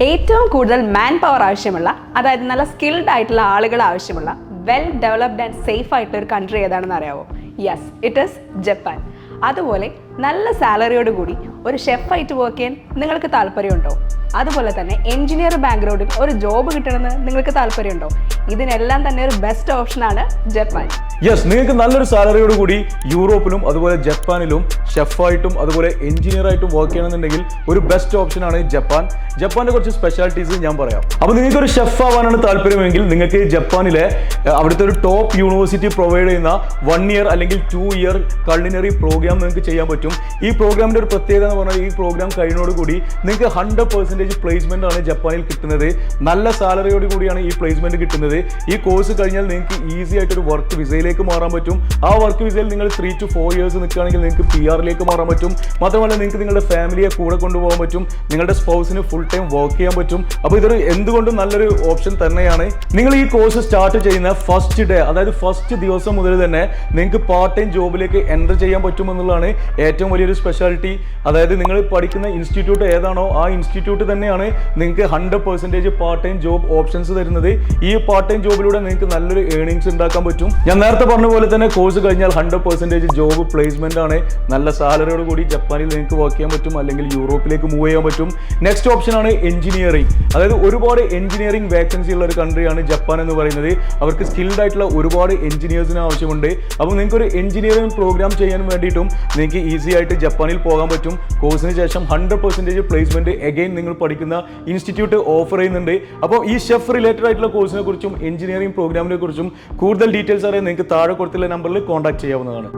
ഏറ്റവും കൂടുതൽ man power ആവശ്യമുള്ള അതായത് നല്ല സ്കിൽഡ് ആയിട്ടുള്ള ആളുകൾ ആവശ്യമുള്ള വെൽ ഡെവലപ്ഡ് ആൻഡ് സേഫ് ആയിട്ടുള്ള ഒരു കൺട്രി ഏതാണെന്ന് അറിയാവോ? യെസ് ഇറ്റ് ഈസ് ജപ്പാൻ അതുപോലെ നല്ല സാലറിയോട് കൂടി ഒരു ഷെഫായിട്ട് വർക്ക് ചെയ്യാൻ നിങ്ങൾക്ക് താല്പര്യമുണ്ടോ? അതുപോലെ തന്നെ എഞ്ചിനീയർ ബാക്ക്ഗ്രൗണ്ടിൽ ഒരു ജോബ് കിട്ടണമെന്ന് നിങ്ങൾക്ക് താല്പര്യമുണ്ടോ? ഇതിനെല്ലാം തന്നെ ഒരു ബെസ്റ്റ് ഓപ്ഷനാണ് ജപ്പാൻ. യെസ് നിങ്ങൾക്ക് നല്ലൊരു സാലറിയോട് കൂടി യൂറോപ്പിലും അതുപോലെ ജപ്പാനിലും ഷെഫായിട്ടും അതുപോലെ എഞ്ചിനീയർ ആയിട്ടും വർക്ക് ചെയ്യണമെന്നുണ്ടെങ്കിൽ ഒരു ബെസ്റ്റ് ഓപ്ഷനാണ് ജപ്പാൻ. ജപ്പാന്റെ കുറച്ച് സ്പെഷ്യാലിറ്റീസ് ഞാൻ പറയാം. അപ്പോൾ നിങ്ങൾക്ക് ഒരു ഷെഫ് ആവാനാണ് താല്പര്യമെങ്കിൽ നിങ്ങൾക്ക് ജപ്പാനിലെ അവിടുത്തെ ഒരു ടോപ്പ് യൂണിവേഴ്സിറ്റി പ്രൊവൈഡ് ചെയ്യുന്ന വൺ ഇയർ അല്ലെങ്കിൽ ടു ഇയർ കൾഡിനറി പ്രോഗ്രാം നിങ്ങൾക്ക് ചെയ്യാൻ പറ്റും. ഈ പ്രോഗ്രാമിന്റെ ഒരു പ്രത്യേകത എന്ന് പറഞ്ഞാൽ ഈ പ്രോഗ്രാം കഴിയുന്നതോടുകൂടി നിങ്ങൾക്ക് ഹൺഡ്രഡ് പെർസെന്റേജ് പ്ലേസ്മെന്റ് ആണ് ജപ്പാനിൽ കിട്ടുന്നത്. നല്ല സാലറിയോട് കൂടിയാണ് ഈ പ്ലേസ്മെന്റ് കിട്ടുന്നത്. ഈ കോഴ്സ് കഴിഞ്ഞാൽ നിങ്ങൾക്ക് ഈസി ആയിട്ടൊരു വർക്ക് വിസയിലേക്ക് മാറാൻ പറ്റും. ആ വർക്ക് വിസയിൽ നിങ്ങൾ ത്രീ ടു ഫോർ ഇയേഴ്സ് നിൽക്കുകയാണെങ്കിൽ നിങ്ങൾക്ക് പി ആറിലേക്ക് മാറാൻ പറ്റും. മാത്രമല്ല നിങ്ങൾക്ക് നിങ്ങളുടെ ഫാമിലിയെ കൂടെ കൊണ്ടുപോകാൻ പറ്റും. നിങ്ങളുടെ സ്പൗസിന് ഫുൾ ടൈം വർക്ക് ചെയ്യാൻ പറ്റും. അപ്പോൾ ഇതൊരു എന്തുകൊണ്ടും നല്ലൊരു ഓപ്ഷൻ തന്നെയാണ്. നിങ്ങൾ ഈ കോഴ്സ് സ്റ്റാർട്ട് ചെയ്യുന്ന ഫസ്റ്റ് ഡേ അതായത് ഫസ്റ്റ് ദിവസം മുതൽ തന്നെ നിങ്ങൾക്ക് പാർട്ട് ടൈം ജോബിലേക്ക് എന്റർ ചെയ്യാൻ പറ്റുമെന്നുള്ളതാണ് ഏറ്റവും വലിയൊരു സ്പെഷ്യാലിറ്റി അതായത് നിങ്ങൾ പഠിക്കുന്ന ഇൻസ്റ്റിറ്റ്യൂട്ട് ഏതാണോ ആ ഇൻസ്റ്റിറ്റ്യൂട്ട് തന്നെയാണ് നിങ്ങൾക്ക് hundred percentage part time job options തരുന്നത്. ഈ പാർട്ട് ടൈം ജോബിലൂടെ നിങ്ങൾക്ക് നല്ലൊരു ഏണിങ്സ് ഉണ്ടാക്കാൻ പറ്റും. ഞാൻ നേരത്തെ പറഞ്ഞ പോലെ തന്നെ കോഴ്സ് കഴിഞ്ഞാൽ ഹൺഡ്രഡ് പെർസെന്റേജ് ജോബ് പ്ലേസ്മെന്റ് ആണ്. നല്ല സാലറിയോട് കൂടി ജപ്പാനിൽ നിങ്ങൾക്ക് വർക്ക് ചെയ്യാൻ പറ്റും. അല്ലെങ്കിൽ യൂറോപ്പിലേക്ക് മൂവ് ചെയ്യാൻ പറ്റും. നെക്സ്റ്റ് ഓപ്ഷൻ ആണ് എഞ്ചിനീയറിംഗ് അതായത് ഒരുപാട് എഞ്ചിനീയറിംഗ് വേക്കൻസി ഉള്ള ഒരു കൺട്രിയാണ് ജപ്പാൻ എന്ന് പറയുന്നത്. അവർക്ക് സ്കിൽഡ് ആയിട്ടുള്ള ഒരുപാട് എഞ്ചിനീയേഴ്സിന് ആവശ്യമുണ്ട്. അപ്പോൾ നിങ്ങൾക്ക് ഒരു എഞ്ചിനീയറിംഗ് പ്രോഗ്രാം ചെയ്യാൻ വേണ്ടിയിട്ടും നിങ്ങൾക്ക് ഈസി ആയിട്ട് ജപ്പാനിൽ പോകാൻ പറ്റും. കോഴ്സിന് ശേഷം ഹൺഡ്രഡ് പെർസെന്റേജ് പ്ലേസ്മെന്റ് എഗെയിൻ നിങ്ങൾ പഠിക്കുന്ന ഇൻസ്റ്റിറ്റ്യൂട്ട് ഓഫർ ചെയ്യുന്നുണ്ട്. അപ്പോൾ ഈ ഷെഫ് റിലേറ്റഡ് ആയിട്ടുള്ള കോഴ്സിനെ കുറിച്ചും എഞ്ചിനീയറിംഗ് പ്രോഗ്രാമിനെ കുറിച്ചും കൂടുതൽ ഡീറ്റെയിൽസ് അറിയാൻ നിങ്ങൾക്ക് താഴെ കൊടുത്തുള്ള നമ്പറിൽ കോൺടാക്ട് ചെയ്യാവുന്നതാണ്.